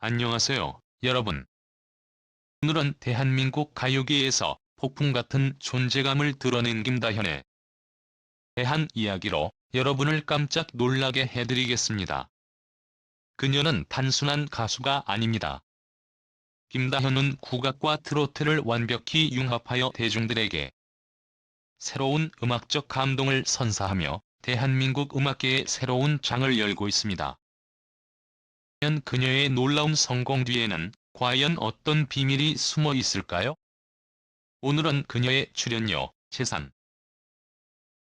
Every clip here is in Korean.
안녕하세요, 여러분. 오늘은 대한민국 가요계에서 폭풍 같은 존재감을 드러낸 김다현의 대한 이야기로 여러분을 깜짝 놀라게 해드리겠습니다. 그녀는 단순한 가수가 아닙니다. 김다현은 국악과 트로트를 완벽히 융합하여 대중들에게 새로운 음악적 감동을 선사하며 대한민국 음악계의 새로운 장을 열고 있습니다. 과연 그녀의 놀라운 성공 뒤에는 과연 어떤 비밀이 숨어 있을까요? 오늘은 그녀의 출연료, 재산,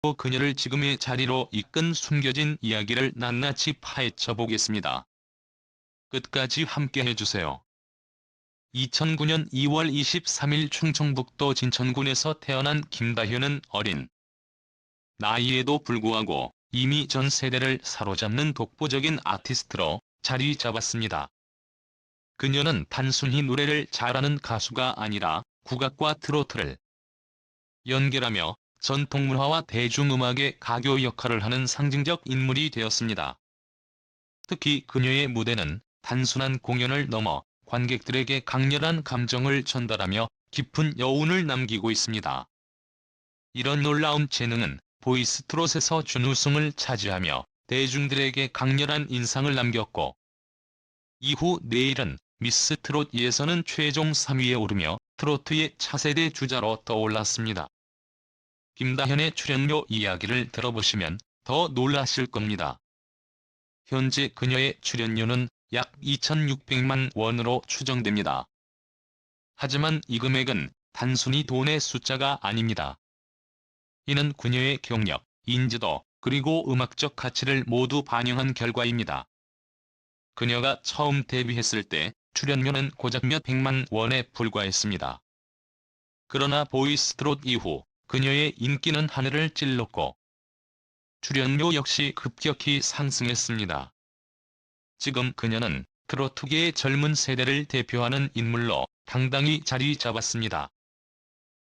또 그녀를 지금의 자리로 이끈 숨겨진 이야기를 낱낱이 파헤쳐 보겠습니다. 끝까지 함께 해주세요. 2009년 2월 23일 충청북도 진천군에서 태어난 김다현은 어린 나이에도 불구하고 이미 전 세대를 사로잡는 독보적인 아티스트로 자리 잡았습니다. 그녀는 단순히 노래를 잘하는 가수가 아니라 국악과 트로트를 연결하며 전통문화와 대중음악의 가교 역할을 하는 상징적 인물이 되었습니다. 특히 그녀의 무대는 단순한 공연을 넘어 관객들에게 강렬한 감정을 전달하며 깊은 여운을 남기고 있습니다. 이런 놀라운 재능은 보이스트롯에서 준우승을 차지하며 대중들에게 강렬한 인상을 남겼고 이후 내일은 미스 트롯 예선은 최종 3위에 오르며 트로트의 차세대 주자로 떠올랐습니다. 김다현의 출연료 이야기를 들어보시면 더 놀라실 겁니다. 현재 그녀의 출연료는 약 2,600만 원으로 추정됩니다. 하지만 이 금액은 단순히 돈의 숫자가 아닙니다. 이는 그녀의 경력, 인지도, 그리고 음악적 가치를 모두 반영한 결과입니다. 그녀가 처음 데뷔했을 때 출연료는 고작 몇 백만 원에 불과했습니다. 그러나 보이스트롯 이후 그녀의 인기는 하늘을 찔렀고 출연료 역시 급격히 상승했습니다. 지금 그녀는 트로트계의 젊은 세대를 대표하는 인물로 당당히 자리 잡았습니다.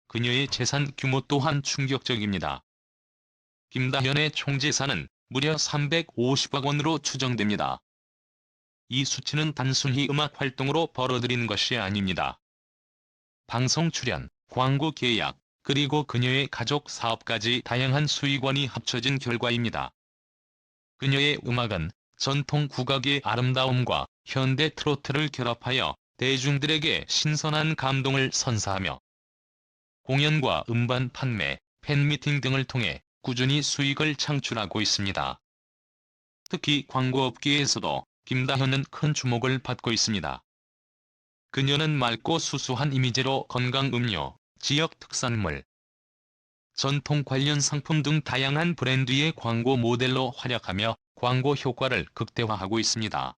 그녀의 재산 규모 또한 충격적입니다. 김다현의 총재산은 무려 350억 원으로 추정됩니다. 이 수치는 단순히 음악 활동으로 벌어들인 것이 아닙니다. 방송 출연, 광고 계약, 그리고 그녀의 가족 사업까지 다양한 수익원이 합쳐진 결과입니다. 그녀의 음악은 전통 국악의 아름다움과 현대 트로트를 결합하여 대중들에게 신선한 감동을 선사하며 공연과 음반 판매, 팬미팅 등을 통해 꾸준히 수익을 창출하고 있습니다. 특히 광고업계에서도 김다현은 큰 주목을 받고 있습니다. 그녀는 맑고 수수한 이미지로 건강음료, 지역 특산물, 전통 관련 상품 등 다양한 브랜드의 광고 모델로 활약하며 광고 효과를 극대화하고 있습니다.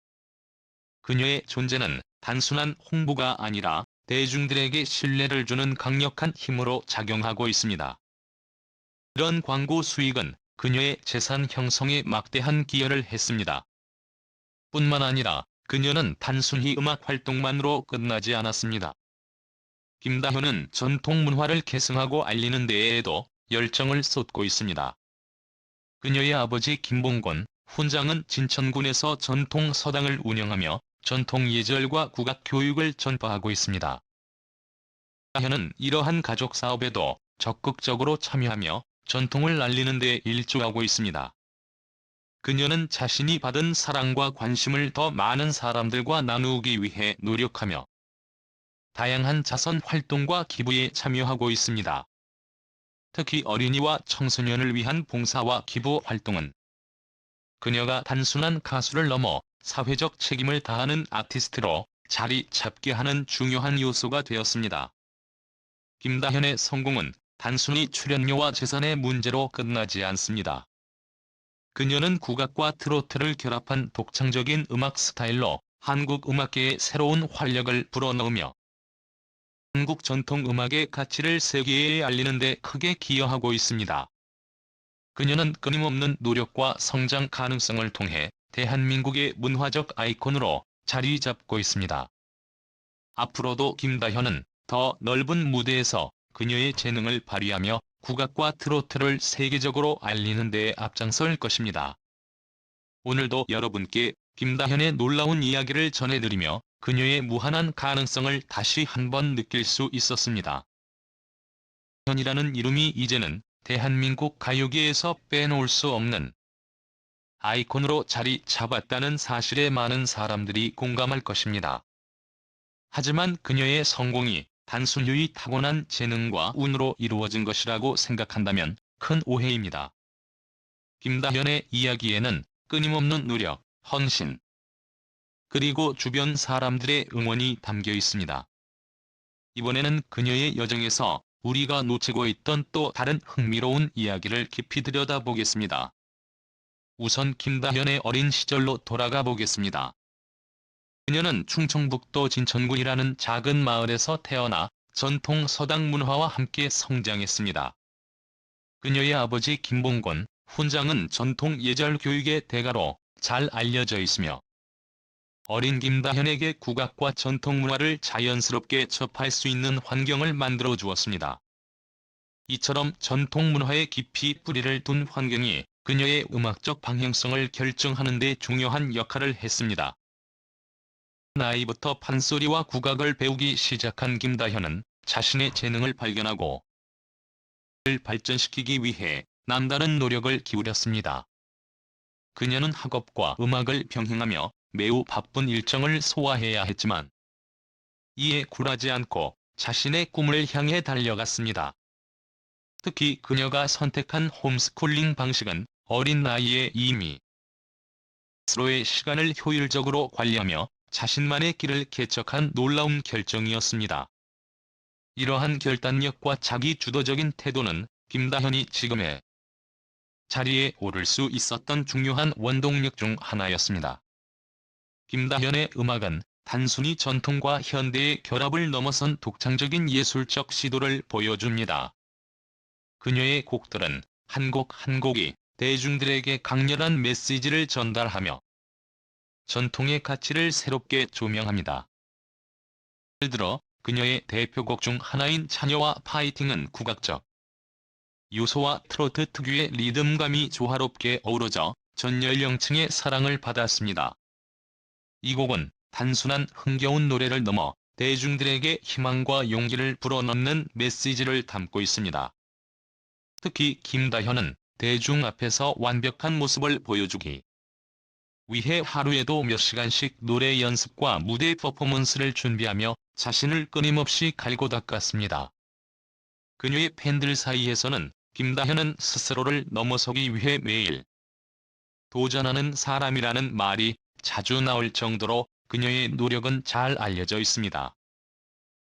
그녀의 존재는 단순한 홍보가 아니라 대중들에게 신뢰를 주는 강력한 힘으로 작용하고 있습니다. 이런 광고 수익은 그녀의 재산 형성에 막대한 기여를 했습니다. 뿐만 아니라 그녀는 단순히 음악 활동만으로 끝나지 않았습니다. 김다현은 전통 문화를 계승하고 알리는 데에도 열정을 쏟고 있습니다. 그녀의 아버지 김봉곤 훈장은 진천군에서 전통 서당을 운영하며 전통 예절과 국악 교육을 전파하고 있습니다. 다현은 이러한 가족 사업에도 적극적으로 참여하며 전통을 알리는 데 일조하고 있습니다. 그녀는 자신이 받은 사랑과 관심을 더 많은 사람들과 나누기 위해 노력하며 다양한 자선 활동과 기부에 참여하고 있습니다. 특히 어린이와 청소년을 위한 봉사와 기부 활동은 그녀가 단순한 가수를 넘어 사회적 책임을 다하는 아티스트로 자리 잡게 하는 중요한 요소가 되었습니다. 김다현의 성공은 단순히 출연료와 재산의 문제로 끝나지 않습니다. 그녀는 국악과 트로트를 결합한 독창적인 음악 스타일로 한국 음악계에 새로운 활력을 불어넣으며 한국 전통 음악의 가치를 세계에 알리는 데 크게 기여하고 있습니다. 그녀는 끊임없는 노력과 성장 가능성을 통해 대한민국의 문화적 아이콘으로 자리 잡고 있습니다. 앞으로도 김다현은 더 넓은 무대에서 그녀의 재능을 발휘하며 국악과 트로트를 세계적으로 알리는 데 앞장설 것입니다. 오늘도 여러분께 김다현의 놀라운 이야기를 전해드리며 그녀의 무한한 가능성을 다시 한번 느낄 수 있었습니다. 현이라는 이름이 이제는 대한민국 가요계에서 빼놓을 수 없는 아이콘으로 자리 잡았다는 사실에 많은 사람들이 공감할 것입니다. 하지만 그녀의 성공이 단순히 타고난 재능과 운으로 이루어진 것이라고 생각한다면 큰 오해입니다. 김다현의 이야기에는 끊임없는 노력, 헌신, 그리고 주변 사람들의 응원이 담겨 있습니다. 이번에는 그녀의 여정에서 우리가 놓치고 있던 또 다른 흥미로운 이야기를 깊이 들여다보겠습니다. 우선 김다현의 어린 시절로 돌아가 보겠습니다. 그녀는 충청북도 진천군이라는 작은 마을에서 태어나 전통 서당 문화와 함께 성장했습니다. 그녀의 아버지 김봉곤 훈장은 전통 예절 교육의 대가로 잘 알려져 있으며 어린 김다현에게 국악과 전통 문화를 자연스럽게 접할 수 있는 환경을 만들어 주었습니다. 이처럼 전통 문화에 깊이 뿌리를 둔 환경이 그녀의 음악적 방향성을 결정하는 데 중요한 역할을 했습니다. 나이부터 판소리와 국악을 배우기 시작한 김다현은 자신의 재능을 발견하고 를 발전시키기 위해 남다른 노력을 기울였습니다. 그녀는 학업과 음악을 병행하며 매우 바쁜 일정을 소화해야 했지만 이에 굴하지 않고 자신의 꿈을 향해 달려갔습니다. 특히 그녀가 선택한 홈스쿨링 방식은 어린 나이에 이미 스스로의 시간을 효율적으로 관리하며 자신만의 길을 개척한 놀라운 결정이었습니다. 이러한 결단력과 자기 주도적인 태도는 김다현이 지금의 자리에 오를 수 있었던 중요한 원동력 중 하나였습니다. 김다현의 음악은 단순히 전통과 현대의 결합을 넘어선 독창적인 예술적 시도를 보여줍니다. 그녀의 곡들은 한 곡 한 곡이 대중들에게 강렬한 메시지를 전달하며 전통의 가치를 새롭게 조명합니다. 예를 들어 그녀의 대표곡 중 하나인 차녀와 파이팅은 국악적 요소와 트로트 특유의 리듬감이 조화롭게 어우러져 전 연령층의 사랑을 받았습니다. 이 곡은 단순한 흥겨운 노래를 넘어 대중들에게 희망과 용기를 불어넣는 메시지를 담고 있습니다. 특히 김다현은 대중 앞에서 완벽한 모습을 보여주기 위해 하루에도 몇 시간씩 노래 연습과 무대 퍼포먼스를 준비하며 자신을 끊임없이 갈고 닦았습니다. 그녀의 팬들 사이에서는 김다현은 스스로를 넘어서기 위해 매일 도전하는 사람이라는 말이 자주 나올 정도로 그녀의 노력은 잘 알려져 있습니다.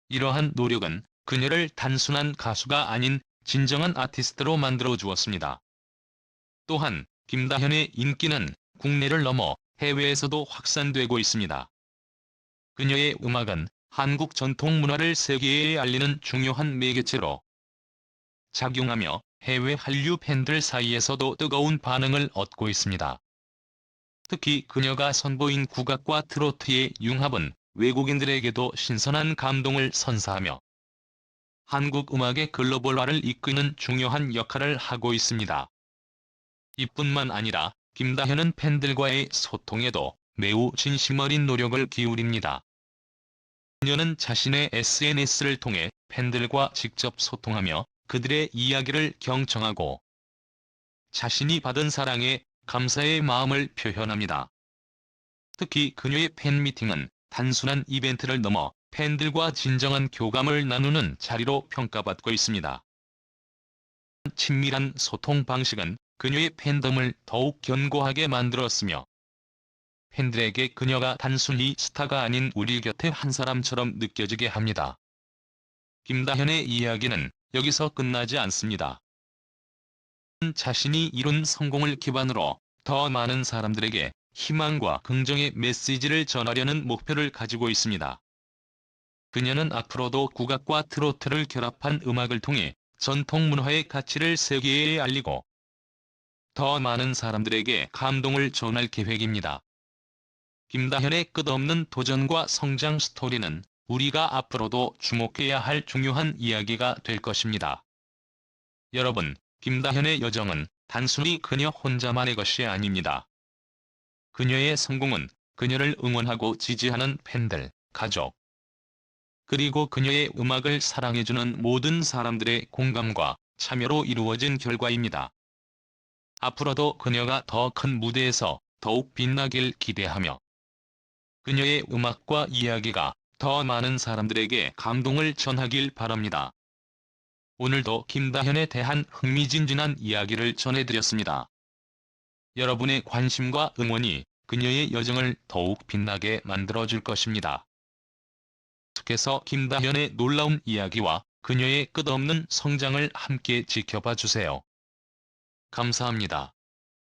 이러한 노력은 그녀를 단순한 가수가 아닌 진정한 아티스트로 만들어 주었습니다. 또한 김다현의 인기는 국내를 넘어 해외에서도 확산되고 있습니다. 그녀의 음악은 한국 전통 문화를 세계에 알리는 중요한 매개체로 작용하며 해외 한류 팬들 사이에서도 뜨거운 반응을 얻고 있습니다. 특히 그녀가 선보인 국악과 트로트의 융합은 외국인들에게도 신선한 감동을 선사하며 한국 음악의 글로벌화를 이끄는 중요한 역할을 하고 있습니다. 이뿐만 아니라 김다현은 팬들과의 소통에도 매우 진심 어린 노력을 기울입니다. 그녀는 자신의 SNS를 통해 팬들과 직접 소통하며 그들의 이야기를 경청하고 자신이 받은 사랑에 감사의 마음을 표현합니다. 특히 그녀의 팬미팅은 단순한 이벤트를 넘어 팬들과 진정한 교감을 나누는 자리로 평가받고 있습니다. 친밀한 소통 방식은 그녀의 팬덤을 더욱 견고하게 만들었으며 팬들에게 그녀가 단순히 스타가 아닌 우리 곁의 한 사람처럼 느껴지게 합니다. 김다현의 이야기는 여기서 끝나지 않습니다. 자신이 이룬 성공을 기반으로 더 많은 사람들에게 희망과 긍정의 메시지를 전하려는 목표를 가지고 있습니다. 그녀는 앞으로도 국악과 트로트를 결합한 음악을 통해 전통 문화의 가치를 세계에 알리고 더 많은 사람들에게 감동을 전할 계획입니다. 김다현의 끝없는 도전과 성장 스토리는 우리가 앞으로도 주목해야 할 중요한 이야기가 될 것입니다. 여러분, 김다현의 여정은 단순히 그녀 혼자만의 것이 아닙니다. 그녀의 성공은 그녀를 응원하고 지지하는 팬들, 가족, 그리고 그녀의 음악을 사랑해주는 모든 사람들의 공감과 참여로 이루어진 결과입니다. 앞으로도 그녀가 더 큰 무대에서 더욱 빛나길 기대하며 그녀의 음악과 이야기가 더 많은 사람들에게 감동을 전하길 바랍니다. 오늘도 김다현에 대한 흥미진진한 이야기를 전해드렸습니다. 여러분의 관심과 응원이 그녀의 여정을 더욱 빛나게 만들어줄 것입니다. 계속해서 김다현의 놀라운 이야기와 그녀의 끝없는 성장을 함께 지켜봐 주세요. 감사합니다.